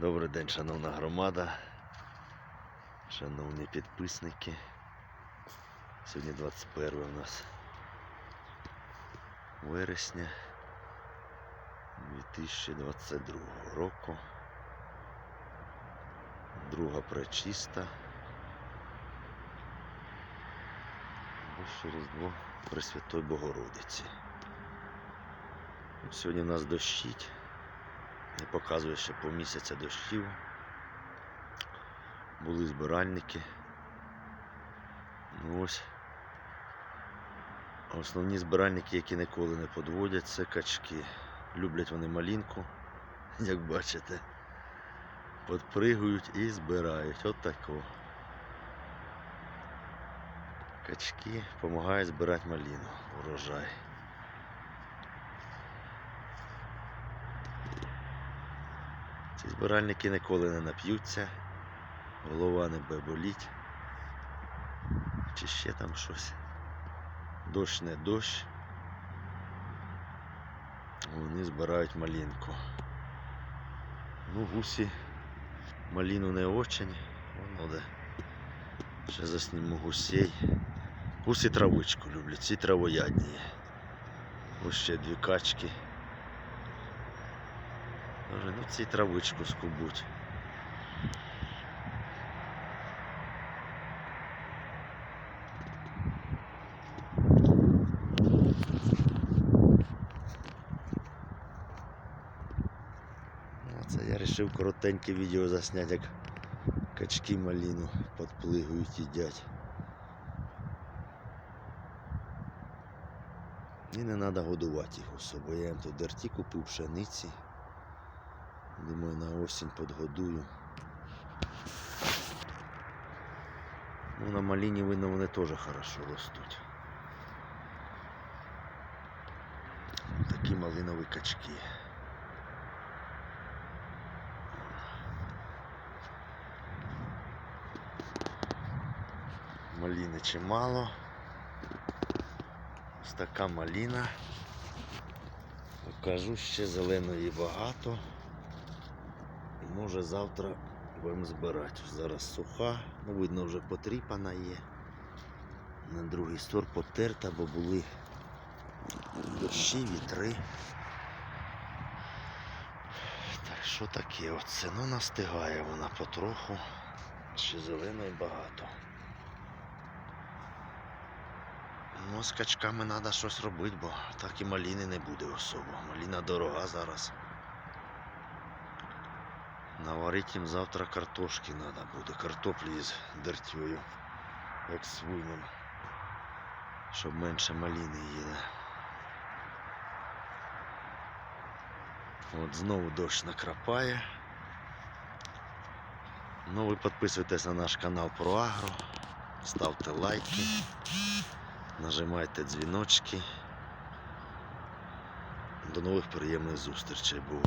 Добрий день, шановна громада, шановні підписники. Сьогодні 21 у нас вересня 2022 року. Друга пречиста. Вище Різдво Пресвятої Богородиці. Сьогодні нас дощить. Показує ще по місяця дощів. Були збиральники. Ну ось. Основні збиральники, які ніколи не подводять, це качки. Люблять вони малінку, як бачите. Подпригують і збирають. От тако. Качки допомагають збирати маліну, урожай. Ці збиральники ніколи не нап'ються, голова не буде боліть. Чи ще там щось. Дощ не дощ. Вони збирають малинку. Ну, гусі малину не очень. Воно де. Ще засніму гусей. Гусі травичку люблять, ці травоядні. Ось ще дві качки. Каже, ну ці травичку скубуть. Ну, Це я вирішив коротеньке відео засняти, як качки маліну підплигують, їдять. І не треба годувати їх особо. Я їм тут дерті купив пшениці. Думаю, на осінь подгодую. Ну, на малині видно, вони теж хорошо ростуть. Такі малинові качки. Маліни чимало. Ось така маліна. Покажу ще зеленої багато. Може завтра будемо збирати. Зараз суха, ну видно вже потріпана є. На другий сорт потерта, бо були дощі, вітри. Так що таке оце? Ну настигає вона потроху. Ще зеленої багато. Ну, з качками треба щось робити, бо так і маліни не буде особо. Маліна дорога зараз. Наварити їм завтра картошки треба буде, картоплі з дертьою, як свиням, щоб менше маліни їли. От знову дощ накрапає. Ну ви підписуйтесь на наш канал про Агро, ставте лайки, нажимайте дзвіночки. До нових приємних зустрічей. Бувай.